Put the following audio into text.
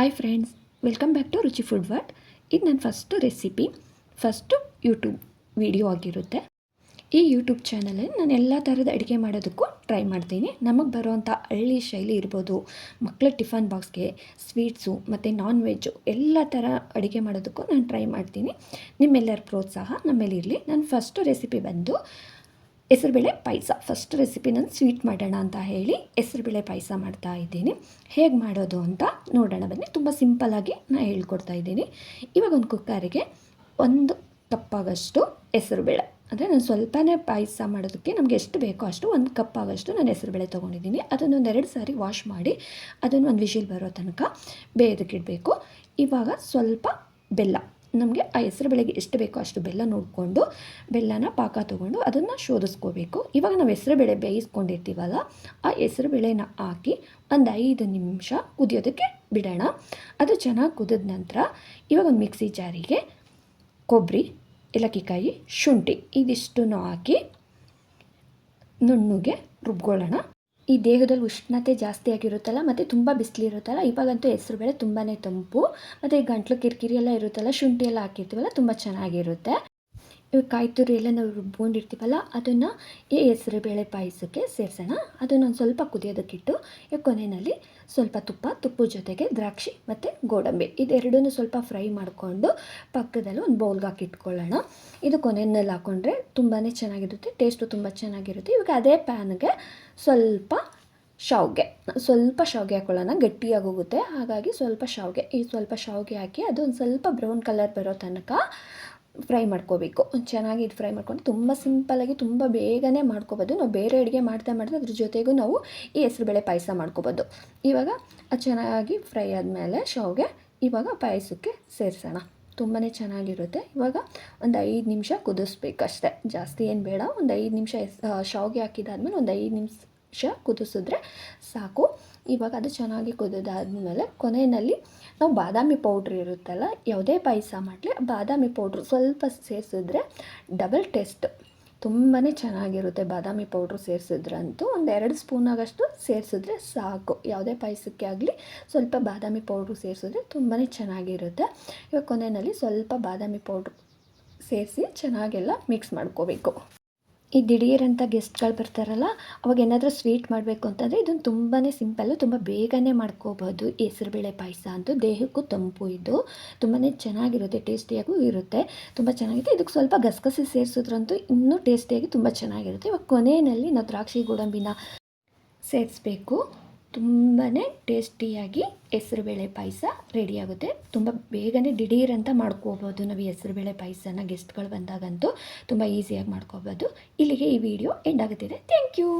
Hi friends welcome back to Ruchi food world ಇದು ನನ್ನ first recipe first YouTube video ಆಗಿರುತ್ತೆ. ಈ YouTube ಚಾನಲಲ್ಲಿ ನಾನು ಎಲ್ಲ ಥರದ ಅಡುಗೆ ಮಾಡೋದಕ್ಕೂ ಟ್ರೈ ಮಾಡ್ತೀನಿ. ನಮಗೆ ಬರುವಂಥ ಹಳ್ಳಿ ಶೈಲಿ ಇರ್ಬೋದು ಮಕ್ಕಳ ಟಿಫನ್ ಬಾಕ್ಸ್ಗೆ ಸ್ವೀಟ್ಸು ಮತ್ತು ನಾನ್ ವೆಜ್ಜು ಎಲ್ಲ ಥರ ಅಡುಗೆ ಮಾಡೋದಕ್ಕೂ ನಾನು ಟ್ರೈ ಮಾಡ್ತೀನಿ. ನಿಮ್ಮೆಲ್ಲರ ಪ್ರೋತ್ಸಾಹ ನಮ್ಮೇಲಿರಲಿ ನನ್ನ ನಾನು ಫಸ್ಟು ರೆಸಿಪಿ ಬಂದು ಹೆಸರುಬೇಳೆ ಪಾಯಸ. ಫಸ್ಟ್ ರೆಸಿಪಿ ನಾನು ಸ್ವೀಟ್ ಮಾಡೋಣ ಅಂತ ಹೇಳಿ ಹೆಸರುಬೇಳೆ ಪಾಯಸ ಮಾಡ್ತಾ ಇದ್ದೀನಿ. ಹೇಗೆ ಮಾಡೋದು ಅಂತ ನೋಡೋಣ. ಬನ್ನಿ, ತುಂಬ ಸಿಂಪಲ್ಲಾಗಿ ನಾನು ಹೇಳ್ಕೊಡ್ತಾ ಇದ್ದೀನಿ. ಇವಾಗ ಒಂದು ಕುಕ್ಕರಿಗೆ ಒಂದು ಕಪ್ಪಾಗಷ್ಟು ಹೆಸರುಬೇಳೆ. ಅಂದರೆ ನಾನು ಸ್ವಲ್ಪನೇ ಪಾಯಸ ಮಾಡೋದಕ್ಕೆ ನಮಗೆ ಎಷ್ಟು ಬೇಕೋ ಅಷ್ಟು ಒಂದು ಕಪ್ ಆಗಷ್ಟು ನಾನು ಹೆಸರುಬೇಳೆ ತೊಗೊಂಡಿದ್ದೀನಿ. ಅದನ್ನು ಒಂದು ಎರಡು ಸಾರಿ ವಾಶ್ ಮಾಡಿ, ಅದನ್ನು ಒಂದು ವಿಷಿಲ್ ಬರೋ ತನಕ ಬೇಯೋದಕ್ಕಿಡಬೇಕು ಇವಾಗ ಸ್ವಲ್ಪ ಬೆಲ್ಲ. ನಮಗೆ ಆ ಹೆಸರು ಬೆಳೆಗೆ ಎಷ್ಟು ಬೇಕೋ ಅಷ್ಟು ಬೆಲ್ಲ ನೋಡಿಕೊಂಡು, ಬೆಲ್ಲನ ಪಾಕ ತೊಗೊಂಡು ಅದನ್ನು ಶೋಧಿಸ್ಕೋಬೇಕು. ಇವಾಗ ನಾವು ಹೆಸರು ಬೇಳೆ ಬೇಯಿಸ್ಕೊಂಡಿರ್ತೀವಲ್ಲ, ಆ ಹೆಸರು ಬೇಳೆನ ಹಾಕಿ ಒಂದು ಐದು ನಿಮಿಷ ಕುದಿಯೋದಕ್ಕೆ ಬಿಡೋಣ. ಅದು ಚೆನ್ನಾಗಿ ಕುದಿದ ನಂತರ ಇವಾಗ ಒಂದು ಮಿಕ್ಸಿ ಜಾರಿಗೆ ಕೊಬ್ಬರಿ ಏಲಕ್ಕಿಕಾಯಿ, ಶುಂಠಿ, ಇದಿಷ್ಟನ್ನು ಹಾಕಿ ನುಣ್ಣಗೆ ರುಬ್ಕೊಳ್ಳೋಣ. ಈ ದೇಹದಲ್ಲಿ ಉಷ್ಣತೆ ಜಾಸ್ತಿ ಆಗಿರುತ್ತಲ್ಲ, ಮತ್ತು ತುಂಬ ಬಿಸಿಲಿರುತ್ತಲ್ಲ ಇವಾಗಂತೂ ಹೆಸರು ಬೇಳೆ ತುಂಬಾ ತಂಪು. ಮತ್ತು ಗಂಟ್ಲು ಕಿರಿಕಿರಿ ಎಲ್ಲ ಇರುತ್ತಲ್ಲ, ಶುಂಠಿ ಎಲ್ಲ ಹಾಕಿರ್ತೀವಲ್ಲ, ತುಂಬ ಚೆನ್ನಾಗಿರುತ್ತೆ. ಇವಾಗ ಕಾಯಿ ಎಲ್ಲ ನಾವು ರುಬ್ಕೊಂಡಿರ್ತೀವಲ್ಲ ಅದನ್ನು ಈ ಹೆಸರುಬೇಳೆ ಪಾಯಸಕ್ಕೆ ಸೇರಿಸೋಣ. ಅದನ್ನು ಒಂದು ಸ್ವಲ್ಪ ಕುದಿಯೋದಕ್ಕಿಟ್ಟು, ಈ ಕೊನೆಯಲ್ಲಿ ಸ್ವಲ್ಪ ತುಪ್ಪ ತುಪ್ಪದ ಜೊತೆಗೆ ದ್ರಾಕ್ಷಿ ಮತ್ತು ಗೋಡಂಬಿ. ಇದೆರಡನ್ನೂ ಸ್ವಲ್ಪ ಫ್ರೈ ಮಾಡಿಕೊಂಡು ಪಕ್ಕದಲ್ಲಿ ಒಂದು ಬೌಲ್ಗೆ ಹಾಕಿ ಇಟ್ಕೊಳ್ಳೋಣ. ಇದು ಕೊನೆಯಲ್ಲಿ ಹಾಕ್ಕೊಂಡ್ರೆ ತುಂಬಾ ಚೆನ್ನಾಗಿರುತ್ತೆ ಟೇಸ್ಟು ತುಂಬ ಚೆನ್ನಾಗಿರುತ್ತೆ. ಇವಾಗ ಅದೇ ಪ್ಯಾನ್ಗೆ ಸ್ವಲ್ಪ ಶಾವಿಗೆ ಸ್ವಲ್ಪ ಶಾವಿಗೆ ಹಾಕ್ಕೊಳ್ಳೋಣ ಗಟ್ಟಿಯಾಗಿ ಹೋಗುತ್ತೆ. ಹಾಗಾಗಿ ಸ್ವಲ್ಪ ಶಾವಿಗೆ, ಈ ಸ್ವಲ್ಪ ಶಾವಿಗೆ ಹಾಕಿ ಅದು ಒಂದು ಸ್ವಲ್ಪ ಬ್ರೌನ್ ಕಲರ್ ಬರೋ ತನಕ ಫ್ರೈ ಮಾಡ್ಕೋಬೇಕು. ಚೆನ್ನಾಗಿ ಇದು ಫ್ರೈ ಮಾಡ್ಕೊಂಡು ತುಂಬ ಸಿಂಪಲ್ಲಾಗಿ ತುಂಬ ಬೇಗನೆ ಮಾಡ್ಕೋಬೋದು. ನಾವು ಬೇರೆ ಅಡುಗೆ ಮಾಡ್ತಾ ಮಾಡ್ತಾ ಅದ್ರ ಜೊತೆಗೂ ನಾವು ಈ ಹೆಸ್ರುಬೇಳೆ ಪಾಯಸ ಮಾಡ್ಕೋಬೋದು. ಇವಾಗ ಚೆನ್ನಾಗಿ ಫ್ರೈ ಆದಮೇಲೆ ಶಾವಿಗೆ ಇವಾಗ ಪಾಯಸಕ್ಕೆ ಸೇರಿಸೋಣ. ತುಂಬಾ ಚೆನ್ನಾಗಿರುತ್ತೆ. ಇವಾಗ ಒಂದು ಐದು ನಿಮಿಷ ಕುದಿಸ್ಬೇಕಷ್ಟೆ. ಜಾಸ್ತಿ ಏನು ಬೇಡ. ಒಂದು ಐದು ನಿಮಿಷ ಶಾವಿಗೆ ಹಾಕಿದಾದ್ಮೇಲೆ ಒಂದು ಐದು ನಿಮಿಷ ಕುದಿಸಿದ್ರೆ ಸಾಕು. ಇವಾಗ ಅದು ಚೆನ್ನಾಗಿ ಕುದಿದಾದ್ಮೇಲೆ ಕೊನೆಯಲ್ಲಿ ನಾವು ಬಾದಾಮಿ ಪೌಡ್ರ್ ಇರುತ್ತಲ್ಲ, ಯಾವುದೇ ಪಾಯಸ ಮಾಡಲಿ ಬಾದಾಮಿ ಪೌಡ್ರ್ ಸ್ವಲ್ಪ ಸೇರಿಸಿದ್ರೆ ಡಬಲ್ ಟೇಸ್ಟ್ ತುಂಬಾ ಚೆನ್ನಾಗಿರುತ್ತೆ ಬಾದಾಮಿ ಪೌಡ್ರು ಸೇರಿಸಿದ್ರಂತೂ. ಒಂದು ಎರಡು ಸ್ಪೂನಾಗಷ್ಟು ಸೇರಿಸಿದ್ರೆ ಸಾಕು. ಯಾವುದೇ ಪಾಯಸಕ್ಕೆ ಆಗಲಿ ಸ್ವಲ್ಪ ಬಾದಾಮಿ ಪೌಡ್ರು ಸೇರಿಸಿದ್ರೆ ತುಂಬಾ ಚೆನ್ನಾಗಿರುತ್ತೆ. ಇವಾಗ ಕೊನೆಯಲ್ಲಿ ಸ್ವಲ್ಪ ಬಾದಾಮಿ ಪೌಡ್ರ್ ಸೇರಿಸಿ ಚೆನ್ನಾಗೆಲ್ಲ ಮಿಕ್ಸ್ ಮಾಡ್ಕೋಬೇಕು. ಈ ದಿಢೀರಂತ ಗೆಸ್ಟ್ಗಳು ಬರ್ತಾರಲ್ಲ, ಅವಾಗ ಏನಾದರೂ ಸ್ವೀಟ್ ಮಾಡಬೇಕು ಅಂತಂದರೆ ಇದನ್ನು ತುಂಬಾ ಸಿಂಪಲ್ಲು ತುಂಬ ಬೇಗನೆ ಮಾಡ್ಕೋಬೋದು ಹೆಸರುಬೇಳೆ ಪಾಯಸ ಅಂತೂ ದೇಹಕ್ಕೂ ತಂಪು ಇದು. ತುಂಬಾ ಚೆನ್ನಾಗಿರುತ್ತೆ, ಟೇಸ್ಟಿಯಾಗೂ ಇರುತ್ತೆ. ತುಂಬ ಚೆನ್ನಾಗಿದೆ ಇದಕ್ಕೆ ಸ್ವಲ್ಪ ಗಸಗಸೆ ಸೇರಿಸಿದ್ರಂತೂ ಇನ್ನೂ ಟೇಸ್ಟಿಯಾಗಿ ತುಂಬ ಚೆನ್ನಾಗಿರುತ್ತೆ. ಇವಾಗ ಕೊನೆಯಲ್ಲಿ ನಾವು ದ್ರಾಕ್ಷಿ ಗೋಡಂಬಿನ ಸೇರಿಸ್ಬೇಕು. ತುಂಬಾ ಟೇಸ್ಟಿಯಾಗಿ ಹೆಸರುಬೇಳೆ ಪಾಯಸ ರೆಡಿಯಾಗುತ್ತೆ ತುಂಬ ಬೇಗನೆ ದಿಢೀರ್ ಅಂತ ಮಾಡ್ಕೋಬೋದು ನಾವು ಹೆಸರು ಬೇಳೆ ಪಾಯಸನ ಗೆಸ್ಟ್ಗಳು ಬಂದಾಗಂತೂ. ತುಂಬ ಈಸಿಯಾಗಿ ಮಾಡ್ಕೋಬೋದು. ಇಲ್ಲಿಗೆ ಈ ವಿಡಿಯೋ ಎಂಡ್ ಆಗುತ್ತಿದೆ. Thank you